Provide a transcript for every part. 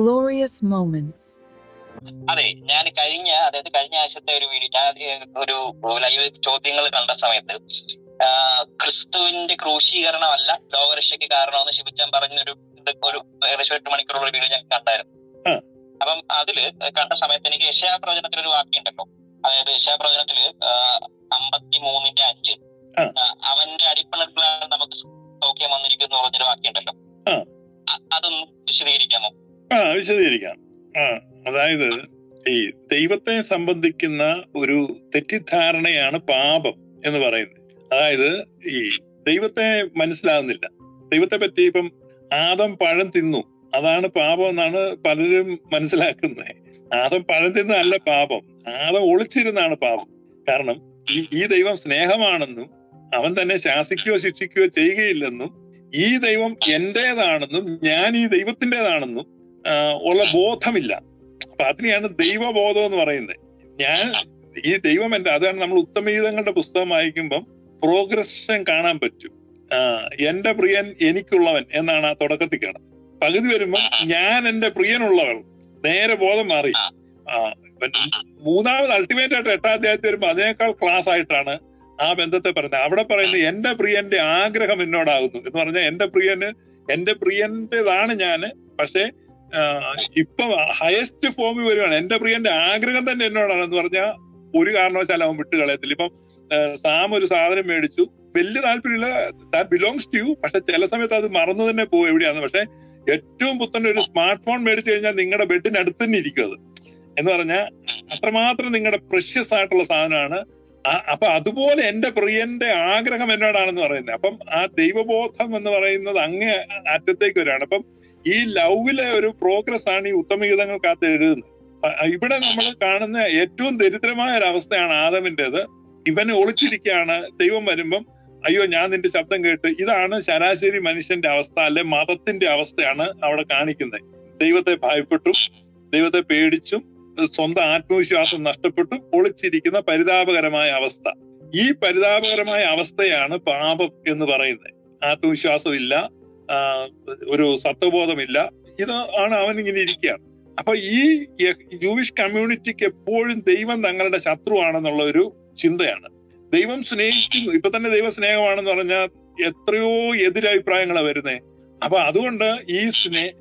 glorious moments. അതെ ഞാൻ കഴിഞ്ഞ അതായത് കഴിഞ്ഞ ആഴ്ചത്തെ ഒരു വീഡിയോ ഞാൻ ഒരു ലൈവ് ചോദ്യങ്ങൾ കണ്ട സമയത്ത് ക്രിസ്തുവിന്റെ ക്രൂശീകരണമല്ല ലോകരക്ഷയ്ക്ക് കാരണമെന്ന് ശിവച്ചാൻ പറഞ്ഞൊരു ഒരു ഏകദേശം എട്ട് മണിക്കൂറുള്ള വീഡിയോ ഞാൻ കണ്ടായിരുന്നു. അപ്പം അതിൽ കണ്ട സമയത്ത് എനിക്ക് യശാ പ്രവചനത്തിൽ ഒരു വാക്യമുണ്ടല്ലോ അതായത് യശാ പ്രവചനത്തിൽ അമ്പത്തി മൂന്നിന്റെ അഞ്ച് അവന്റെ അടിപ്പണത്തിലാണ് നമുക്ക് സൗഖ്യം വന്നിരിക്കുന്നു പറഞ്ഞൊരു. അ- അതൊന്ന് വിശദീകരിക്കാമോ ആ വിശദീകരിക്കാം. ആ അതായത് ഈ ദൈവത്തെ സംബന്ധിക്കുന്ന ഒരു തെറ്റിദ്ധാരണയാണ് പാപം എന്ന് പറയുന്നത്. അതായത് ഈ ദൈവത്തെ മനസ്സിലാകുന്നില്ല. ദൈവത്തെ പറ്റി ഇപ്പം ആദം പഴം തിന്നു. അതാണ് പാപം എന്നാണ് പലരും മനസ്സിലാക്കുന്നത്. ആദം പഴം തിന്നതല്ല പാപം. ആദം ഒളിച്ചിരുന്നാണ് പാപം. കാരണം ഈ ദൈവം സ്നേഹമാണെന്നും അവൻ തന്നെ ശാസിക്കുകയോ ശിക്ഷിക്കുകയോ ചെയ്യുകയില്ലെന്നും ഈ ദൈവം എന്റേതാണെന്നും ഞാൻ ഈ ദൈവത്തിന്റെതാണെന്നും ഉള്ള ബോധമില്ല. അപ്പൊ അതിനെയാണ് ദൈവബോധം എന്ന് പറയുന്നത്. ഞാൻ ഈ ദൈവം എന്റെ അതാണ് നമ്മൾ ഉത്തമീതങ്ങളുടെ പുസ്തകം വായിക്കുമ്പം പ്രോഗ്രഷൻ കാണാൻ പറ്റും. എന്റെ പ്രിയൻ എനിക്കുള്ളവൻ എന്നാണ് ആ തുടക്കത്തിൽ കാണുന്നത്. പകുതി വരുമ്പോൾ ഞാൻ എന്റെ പ്രിയനുള്ളവൾ. നേരെ ബോധം മാറി. മൂന്നാമത് അൾട്ടിമേറ്റ് ആയിട്ട് എട്ടാം അധ്യായത്തിൽ വരുമ്പോൾ അതിനേക്കാൾ ക്ലാസ് ആയിട്ടാണ് ആ ബന്ധത്തെ പറയുന്നത്. അവിടെ പറയുന്നത് എന്റെ പ്രിയന്റെ ആഗ്രഹം എന്നോടാകുന്നു. എന്ന് പറഞ്ഞാൽ എന്റെ പ്രിയന് എന്റെ പ്രിയന്റേതാണ് ഞാൻ. പക്ഷെ ഇപ്പൊ ഹയസ്റ്റ് ഫോമിൽ വരുവാണ്. എന്റെ പ്രിയന്റെ ആഗ്രഹം തന്നെ എന്നോടാണ് എന്ന് പറഞ്ഞാൽ ഒരു കാരണവശാലും അവൻ വിട്ട് കളയത്തില്ല. ഇപ്പം സാം ഒരു സാധനം മേടിച്ചു. വലിയ താല്പര്യമില്ല ദാറ്റ് ബിലോങ്സ് ടു യു പക്ഷെ ചില സമയത്ത് അത് മറന്നു തന്നെ പോകും എവിടെയാണ് പക്ഷെ ഏറ്റവും പുത്തൻ ഒരു സ്മാർട്ട് ഫോൺ മേടിച്ചു കഴിഞ്ഞാൽ നിങ്ങളുടെ ബെഡിന് അടുത്ത് തന്നെ ഇരിക്കും അത്. എന്ന് പറഞ്ഞാൽ അത്രമാത്രം നിങ്ങളുടെ പ്രഷ്യസ് ആയിട്ടുള്ള സാധനമാണ്. അപ്പൊ അതുപോലെ എന്റെ പ്രിയന്റെ ആഗ്രഹം എന്നോടാണെന്ന് പറയുന്നത്. അപ്പം ആ ദൈവബോധം എന്ന് പറയുന്നത് അങ്ങേ അറ്റത്തേക്ക് വരികയാണ്. അപ്പം ഈ ലവിലെ ഒരു പ്രോഗ്രസ് ആണ് ഈ ഉത്തമഗീതങ്ങൾക്കകത്ത് എഴുതുന്നത്. ഇവിടെ നമ്മൾ കാണുന്ന ഏറ്റവും ദരിദ്രമായ ഒരു അവസ്ഥയാണ് ആദമിന്റെത്. ഇവനെ ഒളിച്ചിരിക്കുകയാണ്. ദൈവം വരുമ്പം അയ്യോ ഞാൻ നിന്റെ ശബ്ദം കേട്ട് ഇതാണ് ശരാശരി മനുഷ്യന്റെ അവസ്ഥ അല്ലെ മതത്തിന്റെ അവസ്ഥയാണ് അവിടെ കാണിക്കുന്നത്. ദൈവത്തെ ഭയപ്പെട്ടും ദൈവത്തെ പേടിച്ചും സ്വന്തം ആത്മവിശ്വാസം നഷ്ടപ്പെട്ടു ഒളിച്ചിരിക്കുന്ന പരിതാപകരമായ അവസ്ഥ. ഈ പരിതാപകരമായ അവസ്ഥയാണ് പാപം എന്ന് പറയുന്നത്. ആത്മവിശ്വാസം ഇല്ല ആ, ഒരു സത്വബോധമില്ല. ഇത് ആണ് അവൻ ഇങ്ങനെ ഇരിക്കുകയാണ്. അപ്പൊ ഈ ജൂവിഷ് കമ്മ്യൂണിറ്റിക്ക് എപ്പോഴും ദൈവം തങ്ങളുടെ ശത്രുവാണെന്നുള്ള ഒരു ചിന്തയാണ്. ദൈവം സ്നേഹിക്കുന്നു. ഇപ്പൊ തന്നെ ദൈവ സ്നേഹമാണെന്ന് പറഞ്ഞാൽ എത്രയോ എതിരഭിപ്രായങ്ങളാണ് വരുന്നത് അപ്പൊ അതുകൊണ്ട് ഈ സ്നേ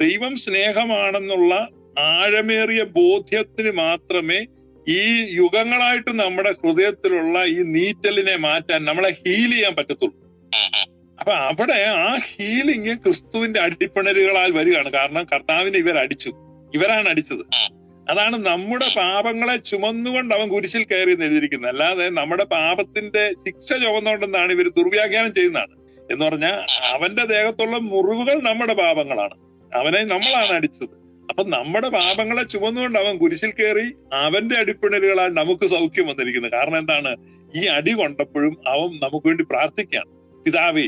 ദൈവം സ്നേഹമാണെന്നുള്ള ആഴമേറിയ ബോധ്യത്തിന് മാത്രമേ ഈ യുഗങ്ങളായിട്ട് നമ്മുടെ ഹൃദയത്തിലുള്ള ഈ നീറ്റലിനെ മാറ്റാൻ നമ്മളെ ഹീൽ ചെയ്യാൻ പറ്റത്തുള്ളൂ. അപ്പൊ അവിടെ ആ ഹീലിംഗ് ക്രിസ്തുവിന്റെ അടിപ്പിണരുകളാൽ വരികയാണ്. കാരണം കർത്താവിനെ ഇവർ അടിച്ചു. ഇവരാണ് അടിച്ചത്. അതാണ് നമ്മുടെ പാപങ്ങളെ ചുമന്നുകൊണ്ട് അവൻ കുരിശിൽ കയറി എഴുതിയിരിക്കുന്നത്. അല്ലാതെ നമ്മുടെ പാപത്തിന്റെ ശിക്ഷ ചുമന്നുകൊണ്ടെന്നാണ് ഇവർ ദുർവ്യാഖ്യാനം ചെയ്യുന്നതാണ്. എന്ന് പറഞ്ഞാൽ അവന്റെ ദേഹത്തുള്ള മുറിവുകൾ നമ്മുടെ പാപങ്ങളാണ്. അവനെ നമ്മളാണ് അടിച്ചത്. അപ്പൊ നമ്മുടെ പാപങ്ങളെ ചുമന്നുകൊണ്ട് അവൻ കുരിശിൽ കയറി അവന്റെ അടിപ്പിണരുകളാൽ നമുക്ക് സൗഖ്യം വന്നിരിക്കുന്നത് കാരണം എന്താണ്? ഈ അടി കൊണ്ടപ്പോഴും അവൻ നമുക്ക് വേണ്ടി പ്രാർത്ഥിക്കുകയാണ്. പിതാവേ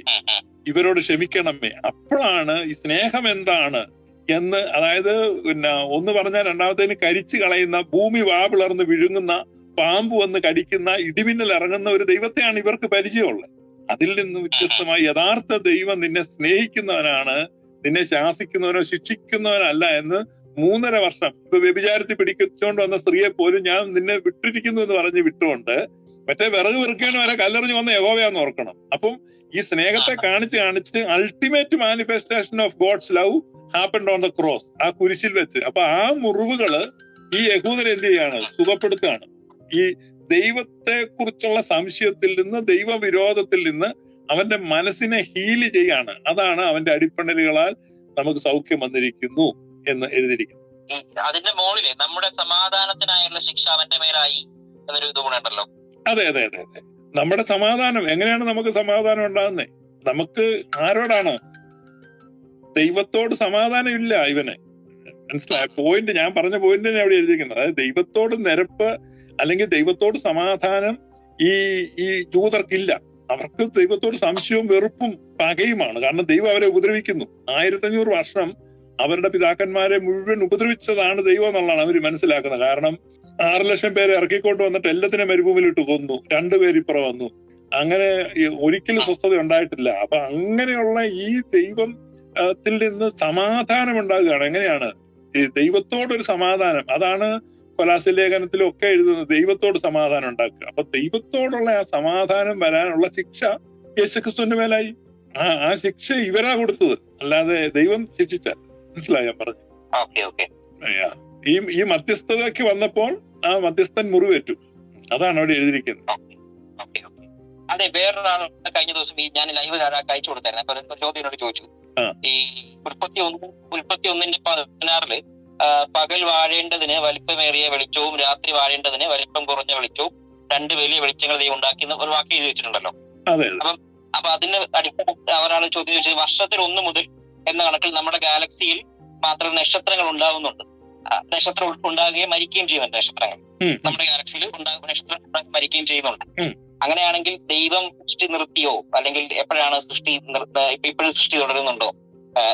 ഇവരോട് ക്ഷമിക്കണമേ. അപ്പോഴാണ് ഈ സ്നേഹം എന്താണ് എന്ന് അതായത് പിന്നെ ഒന്ന് പറഞ്ഞാൽ രണ്ടാമത്തേന് കരിച്ചു കളയുന്ന ഭൂമി വാപിളർന്ന് വിഴുങ്ങുന്ന പാമ്പ് വന്ന് കടിക്കുന്ന ഇടിമിന്നൽ ഇറങ്ങുന്ന ഒരു ദൈവത്തെയാണ് ഇവർക്ക് പരിചയമുള്ളത്. അതിൽ നിന്ന് വ്യത്യസ്തമായി യഥാർത്ഥ ദൈവം നിന്നെ സ്നേഹിക്കുന്നവനാണ് നിന്നെ ശാസിക്കുന്നവനോ ശിക്ഷിക്കുന്നവനല്ല എന്ന് മൂന്നര വർഷം ഇപ്പൊ വ്യഭിചാരത്തിൽ പിടിച്ചുകൊണ്ട് വന്ന സ്ത്രീയെ പോലും ഞാൻ നിന്നെ വിട്ടിരിക്കുന്നു എന്ന് പറഞ്ഞ് വിട്ടുകൊണ്ട് മറ്റേ വിറക് വെറുക്കാനും വരെ കല്ലെറിഞ്ഞ് വന്ന യഹോവയാന്ന് ഓർക്കണം. അപ്പം ഈ സ്നേഹത്തെ കാണിച്ച് കാണിച്ച് ultimate manifestation of God's love happened on the cross ആ കുരിശിൽ വെച്ച്. അപ്പൊ ആ മുറിവുകൾ ഈ യഹൂദരെ എന്ത് ചെയ്യാണ്? സുഖപ്പെടുത്തുകയാണ്. ഈ ദൈവത്തെ കുറിച്ചുള്ള സംശയത്തിൽ നിന്ന് ദൈവവിരോധത്തിൽ നിന്ന് അവന്റെ മനസ്സിനെ ഹീൽ ചെയ്യാണ്. അതാണ് അവന്റെ അടിപ്പണലുകളാൽ നമുക്ക് സൗഖ്യം വന്നിരിക്കുന്നു എന്ന് എഴുതിയിരിക്കുന്നു. അതിന്റെ മുകളിൽ നമ്മുടെ സമാധാനത്തിനായുള്ള ശിക്ഷ അവന്റെ മേലായി എന്നൊരു ഇത് അതെ അതെ അതെ അതെ. നമ്മുടെ സമാധാനം എങ്ങനെയാണ് നമുക്ക് സമാധാനം ഉണ്ടാകുന്നത് നമുക്ക് ആരോടാണ്? ദൈവത്തോട് സമാധാനം ഇല്ല ഇവന്. മനസ്സിലായ? പോയിന്റ് ഞാൻ പറഞ്ഞ പോയിന്റ് തന്നെ അവിടെ എഴുതിയിരിക്കുന്നത്. അതായത് ദൈവത്തോട് നിരപ്പ് അല്ലെങ്കിൽ ദൈവത്തോട് സമാധാനം ഈ ഈ ജൂതർക്കില്ല. അവർക്ക് ദൈവത്തോട് സംശയവും വെറുപ്പും പകയുമാണ്. കാരണം ദൈവം അവരെ ഉപദ്രവിക്കുന്നു. ആയിരത്തഞ്ഞൂറ് വർഷം അവരുടെ പിതാക്കന്മാരെ മുഴുവൻ ഉപദ്രവിച്ചതാണ് ദൈവം എന്നുള്ളതാണ് അവർ മനസ്സിലാക്കുന്നത്. കാരണം ആറ് ലക്ഷം പേരെ ഇറക്കിക്കൊണ്ട് വന്നിട്ട് എല്ലാത്തിനും മരുഭൂമിയിലിട്ട് കൊന്നു. രണ്ടുപേരിപ്പുറം വന്നു. അങ്ങനെ ഒരിക്കലും സ്വസ്ഥത ഉണ്ടായിട്ടില്ല. അപ്പൊ അങ്ങനെയുള്ള ഈ ദൈവം ത്തിൽ നിന്ന് സമാധാനം ഉണ്ടാകുകയാണ് എങ്ങനെയാണ്? ഈ ദൈവത്തോടൊരു സമാധാനം. അതാണ് കൊലാസി ലേഖനത്തിലും ഒക്കെ എഴുതുന്നത്. ദൈവത്തോട് സമാധാനം ഉണ്ടാക്കുക. അപ്പൊ ദൈവത്തോടുള്ള ആ സമാധാനം വരാനുള്ള ശിക്ഷ യേശുക്രിസ്തുവിന്റെ മേലായി. ആ ആ ശിക്ഷ ഇവരാ കൊടുത്തത്. അല്ലാതെ ദൈവം ശിക്ഷിച്ചാൽ മനസ്സിലായോ? ഞാൻ പറഞ്ഞു ഓക്കെ ഓക്കെ. അയ്യാ. ഈ ഈ മധ്യസ്ഥതയ്ക്ക് വന്നപ്പോൾ ആ മധ്യസ്ഥൻ മുറിവേറ്റു. അതാണ് അവിടെ എഴുതിയിരിക്കുന്നത്. അതെ വേറൊരാൾ കഴിഞ്ഞ ദിവസം ഈ ഞാൻ ലൈവ് ഒരാൾക്ക് അയച്ചു കൊടുത്തായിരുന്നു. അപ്പൊ ഒരു ചോദ്യം എന്നോട് ചോദിച്ചു. ഈ ഉൽപ്പത്തി ഒന്ന് ഉൽപ്പത്തി ഒന്നിന്റെ പതിനാറിൽ പകൽ വാഴേണ്ടതിന് വലിപ്പമേറിയ വെളിച്ചവും രാത്രി വാഴേണ്ടതിന് വലിപ്പം കുറഞ്ഞ വെളിച്ചവും രണ്ട് വലിയ വെളിച്ചങ്ങൾ ദൈവം ഉണ്ടാക്കി ഒരു വാക്ക് എഴുതി വെച്ചിട്ടുണ്ടല്ലോ. അപ്പം അപ്പൊ അതിന് അടിസ്ഥാന ഒരാൾ ചോദ്യം ചോദിച്ചത് വർഷത്തിൽ ഒന്ന് മുതൽ എന്ന കണക്കിൽ നമ്മുടെ ഗാലക്സിയിൽ മാത്രം നക്ഷത്രങ്ങൾ ഉണ്ടാവുന്നുണ്ട്. നക്ഷത്രം ഉണ്ടാകുകയും മരിക്കുകയും ചെയ്യുന്നുണ്ട് നക്ഷത്രങ്ങൾ. നമ്മുടെ ഗാലക്സിയിൽ ഉണ്ടാകുന്ന നക്ഷത്രം മരിക്കുകയും ചെയ്യുന്നുണ്ട്. അങ്ങനെയാണെങ്കിൽ ദൈവം സൃഷ്ടി നിർത്തിയോ? അല്ലെങ്കിൽ എപ്പോഴാണ് സൃഷ്ടി ഇപ്പോഴും സൃഷ്ടി തുടരുന്നുണ്ടോ?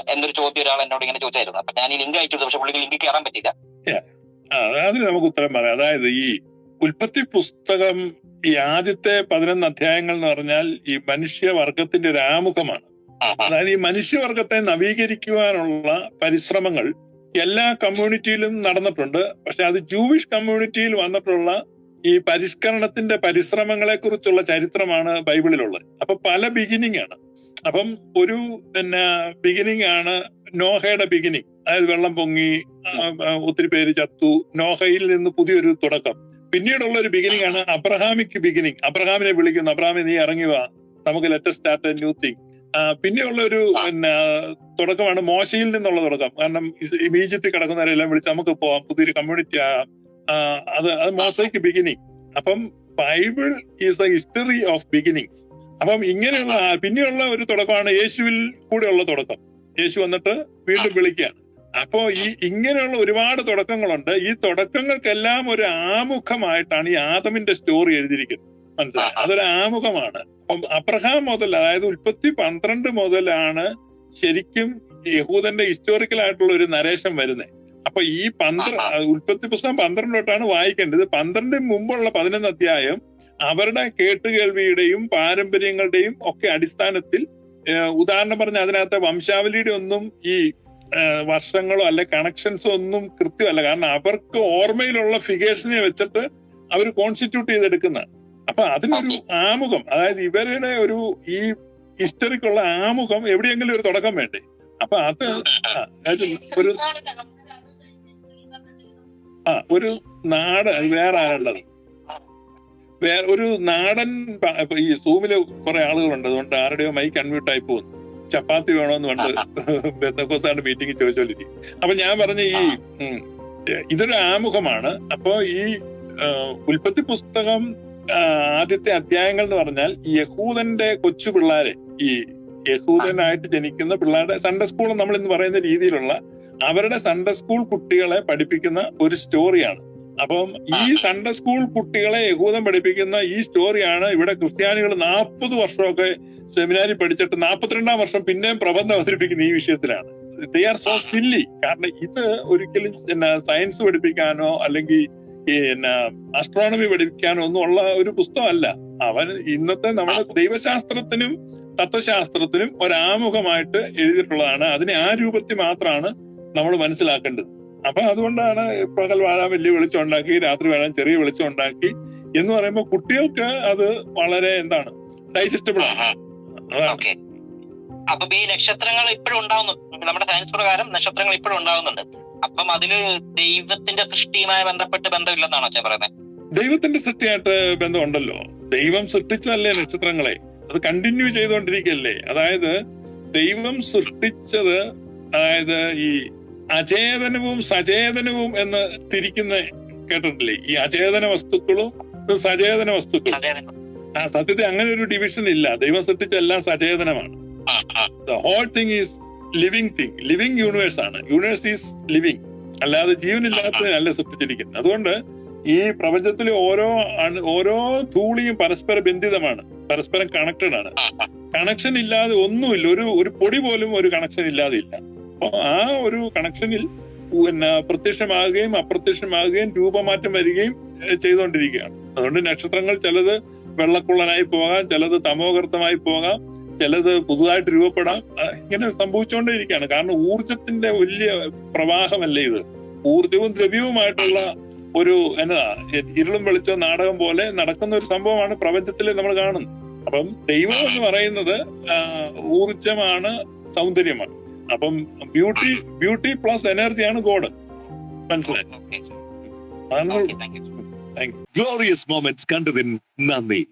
എന്നൊരു ചോദ്യം ഒരാൾ എന്നോട് ഇങ്ങനെ ചോദിച്ചായിരുന്നു. അപ്പൊ ഞാൻ ഈ ലിങ്ക് അയച്ചു പക്ഷെ പുള്ളിക്ക് ലിങ്ക് കയറാൻ പറ്റില്ല അതിന് നമുക്ക് ഉത്തരം പറയാം. അതായത് ഈ ഉൽപ്പത്തി പുസ്തകം ഈ ആദ്യത്തെ പതിനൊന്ന് അധ്യായങ്ങൾ എന്ന് പറഞ്ഞാൽ ഈ മനുഷ്യവർഗത്തിന്റെ ഒരു ആമുഖമാണ്. അതായത് ഈ മനുഷ്യവർഗത്തെ നവീകരിക്കുവാനുള്ള പരിശ്രമങ്ങൾ എല്ലാ കമ്മ്യൂണിറ്റിയിലും നടന്നിട്ടുണ്ട്. പക്ഷെ അത് ജൂവിഷ് കമ്മ്യൂണിറ്റിയിൽ വന്നിട്ടുള്ള ഈ പരിഷ്കരണത്തിന്റെ പരിശ്രമങ്ങളെ കുറിച്ചുള്ള ചരിത്രമാണ് ബൈബിളിലുള്ളത്. അപ്പൊ പല ബിഗിനിങ് ആണ് അപ്പം ഒരു പിന്നെ ബിഗിനിങ് ആണ് നോഹയുടെ ബിഗിനിങ്. അതായത് വെള്ളം പൊങ്ങി ഒത്തിരി പേര് ചത്തു നോഹയിൽ നിന്ന് പുതിയൊരു തുടക്കം. പിന്നീടുള്ള ഒരു ബിഗിനിങ് ആണ് അബ്രഹാമിക് ബിഗിനിങ്. അബ്രഹാമിനെ വിളിക്കുന്നു. അബ്രഹാമി നീ ഇറങ്ങി വാ. നമുക്ക് ലെറ്റസ്റ്റ് സ്റ്റാർട്ട് ന്യൂ തിങ്. പിന്നെയുള്ള ഒരു പിന്നെ തുടക്കമാണ് മോശയിൽ നിന്നുള്ള തുടക്കം. കാരണം ഈജിപ്തിൽ കിടക്കുന്നവരെല്ലാം വിളിച്ച് നമുക്ക് പോവാം. പുതിയൊരു കമ്മ്യൂണിറ്റി ആകാം ആ, അത് അത് മോശയ്ക്ക് ബിഗിനിങ് അപ്പം Bible is a history of beginnings അപ്പം ഇങ്ങനെയുള്ള പിന്നെയുള്ള ഒരു തുടക്കമാണ് യേശുവിൽ കൂടെയുള്ള തുടക്കം. യേശു വന്നിട്ട് വീണ്ടും വിളിക്കുകയാണ്. അപ്പോ ഈ ഇങ്ങനെയുള്ള ഒരുപാട് തുടക്കങ്ങളുണ്ട്. ഈ തുടക്കങ്ങൾക്കെല്ലാം ഒരു ആമുഖമായിട്ടാണ് ഈ ആദമിന്റെ സ്റ്റോറി എഴുതിയിരിക്കുന്നത്. മനസ്സിലായി. അതൊരു ആമുഖമാണ്. അപ്പം അബ്രഹാം മുതൽ അതായത് ഉൽപ്പത്തി പന്ത്രണ്ട് മുതലാണ് ശരിക്കും യഹൂദന്റെ ഹിസ്റ്റോറിക്കൽ ആയിട്ടുള്ള ഒരു നരേഷൻ വരുന്നത് അപ്പൊ ഈ പന്ത്ര ഉൽപ്പത്തി പുസ്തകം പന്ത്രണ്ട് തൊട്ടാണ് വായിക്കേണ്ടത്. പന്ത്രണ്ടിന് മുമ്പുള്ള പതിനൊന്ന് അധ്യായം അവരുടെ കേട്ടുകേൾവിയുടെയും പാരമ്പര്യങ്ങളുടെയും ഒക്കെ അടിസ്ഥാനത്തിൽ ഉദാഹരണം പറഞ്ഞ അതിനകത്തെ വംശാവലിയുടെ ഒന്നും ഈ വർഷങ്ങളോ അല്ലെ കണക്ഷൻസോ ഒന്നും കൃത്യമല്ല. കാരണം അവർക്ക് ഓർമ്മയിലുള്ള ഫിഗേഴ്സിനെ വെച്ചിട്ട് അവർ കോൺസ്റ്റിറ്റ്യൂട്ട് ചെയ്തെടുക്കുന്ന അപ്പൊ അതിനൊരു ആമുഖം അതായത് ഇവരുടെ ഒരു ഈ ഹിസ്റ്ററിക്കുള്ള ആമുഖം എവിടെയെങ്കിലും ഒരു തുടക്കം വേണ്ടേ? അപ്പൊ അത് അതായത് ഒരു ആ ഒരു നാട് വേറെ ആരുള്ളത്? വേറെ ഒരു നാടൻ ഈ സൂമിൽ കുറെ ആളുകളുണ്ട്. അതുകൊണ്ട് ആരുടെയോ മൈ കൺവ്യൂട്ട് ആയി പോകുന്നു. ചപ്പാത്തി വേണോന്ന് പണ്ട് ബന്ധക്കോസാണ്ട് മീറ്റിംഗ് ചോദിച്ചോണ്ടിരിക്കും അപ്പൊ ഞാൻ പറഞ്ഞ ഈ ഇതൊരു ആമുഖമാണ്. അപ്പോ ഈ ഉൽപ്പത്തി പുസ്തകം ആദ്യത്തെ അധ്യായങ്ങൾ എന്ന് പറഞ്ഞാൽ യഹൂദന്റെ കൊച്ചു പിള്ളേരെ ഈ യഹൂദനായിട്ട് ജനിക്കുന്ന പിള്ളേരുടെ സൺഡേ സ്കൂൾ നമ്മൾ ഇന്ന് പറയുന്ന രീതിയിലുള്ള അവരുടെ സൺഡേ സ്കൂൾ കുട്ടികളെ പഠിപ്പിക്കുന്ന ഒരു സ്റ്റോറിയാണ് അപ്പം ഈ സൺഡേ സ്കൂൾ കുട്ടികളെ യഹൂദം പഠിപ്പിക്കുന്ന ഈ സ്റ്റോറിയാണ് ഇവിടെ ക്രിസ്ത്യാനികൾ നാൽപ്പത് വർഷമൊക്കെ സെമിനാരി പഠിച്ചിട്ട് നാൽപ്പത്തിരണ്ടാം വർഷം പിന്നെയും പ്രബന്ധം അവതരിപ്പിക്കുന്ന ഈ വിഷയത്തിലാണ്. ദേ ആർ സോ സില്ലി കാരണം ഇത് ഒരിക്കലും സയൻസ് പഠിപ്പിക്കാനോ അല്ലെങ്കിൽ ഈ പിന്നെ അസ്ട്രോണമി പഠിപ്പിക്കാനോ ഒന്നും ഉള്ള ഒരു പുസ്തകമല്ല. അവൻ ഇന്നത്തെ നമ്മുടെ ദൈവശാസ്ത്രത്തിനും തത്വശാസ്ത്രത്തിനും ഒരാമുഖമായിട്ട് എഴുതിയിട്ടുള്ളതാണ്. അതിനെ ആ രൂപത്തിൽ മാത്രമാണ് നമ്മൾ മനസ്സിലാക്കേണ്ടത്. അപ്പൊ അതുകൊണ്ടാണ് പകൽ വാഴാൻ വലിയ വെളിച്ചം ഉണ്ടാക്കി രാത്രി വാഴാൻ ചെറിയ വെളിച്ചം ഉണ്ടാക്കി എന്ന് പറയുമ്പോൾ കുട്ടികൾക്ക് അത് വളരെ എന്താണ് ഡൈജസ്റ്റബിൾ ആണ്. അപ്പൊ ഈ നക്ഷത്രങ്ങൾ ഇപ്പോഴും ഉണ്ടാവുന്നു. നമ്മുടെ സയൻസ് പ്രകാരം നക്ഷത്രങ്ങൾ ഇപ്പോഴും ഉണ്ടാവുന്നുണ്ട്. അപ്പം അതിൽ ദൈവത്തിന്റെ സൃഷ്ടിയുമായി ബന്ധപ്പെട്ട് ബന്ധമില്ലെന്നാണോ അച്ഛൻ പറയുന്നത്? ദൈവത്തിന്റെ സൃഷ്ടിയായിട്ട് ബന്ധമുണ്ടല്ലോ. ദൈവം സൃഷ്ടിച്ചല്ലേ നക്ഷത്രങ്ങളെ? അത് കണ്ടിന്യൂ ചെയ്തുകൊണ്ടിരിക്കല്ലേ? അതായത് ദൈവം സൃഷ്ടിച്ചത് അതായത് ഈ അചേതനവും സചേതനവും എന്ന് തിരിക്കുന്ന കേട്ടിട്ടില്ലേ? ഈ അചേതന വസ്തുക്കളും സചേതന വസ്തുക്കളും. ആ സത്യത്തിൽ അങ്ങനെ ഒരു ഡിവിഷൻ ഇല്ല. ദൈവം സൃഷ്ടിച്ച എല്ലാം സചേതനമാണ്. The whole thing is living thing living universe ആണ്. യൂണിവേഴ്സ് ഈസ് ലിവിങ് അല്ലാതെ ജീവനില്ലാത്തതിനല്ല സൃഷ്ടിച്ചിരിക്കുന്നത്. അതുകൊണ്ട് ഈ പ്രപഞ്ചത്തിലെ ഓരോ ഓരോ ധൂളിയും പരസ്പര ബന്ധിതമാണ്. പരസ്പരം കണക്റ്റഡ് ആണ്. കണക്ഷൻ ഇല്ലാതെ ഒന്നുമില്ല. ഒരു ഒരു പൊടി പോലും ഒരു കണക്ഷൻ ഇല്ലാതെ ഇല്ല. അപ്പൊ ആ ഒരു കണക്ഷനിൽ പിന്നെ പ്രത്യക്ഷമാകുകയും അപ്രത്യക്ഷമാകുകയും രൂപമാറ്റം വരികയും ചെയ്തുകൊണ്ടിരിക്കുകയാണ്. അതുകൊണ്ട് നക്ഷത്രങ്ങൾ ചിലത് വെള്ളക്കുള്ളനായി പോകാം ചിലത് തമോകർത്തമായി പോകാം ചിലത് പുതുതായിട്ട് രൂപപ്പെടാം. ഇങ്ങനെ സംഭവിച്ചുകൊണ്ടേയിരിക്കുകയാണ്. കാരണം ഊർജത്തിന്റെ വലിയ പ്രവാഹമല്ലേ ഇത്? ഊർജവും ദ്രവ്യവുമായിട്ടുള്ള ഒരു എന്നതാ ഇരുളും വെളിച്ചവും നാടകം പോലെ നടക്കുന്ന ഒരു സംഭവമാണ് പ്രപഞ്ചത്തിൽ നമ്മൾ കാണുന്നത്. അപ്പം ദൈവം എന്ന് പറയുന്നത് ഊർജമാണ് സൗന്ദര്യമാണ്. അപ്പം ബ്യൂട്ടി ബ്യൂട്ടി പ്ലസ് എനർജിയാണ് ഗോഡ്. മനസ്സിലായി? ഗ്ലോറിയസ് മൊമെന്റ്സ് കണ്ടതിന് നന്ദി.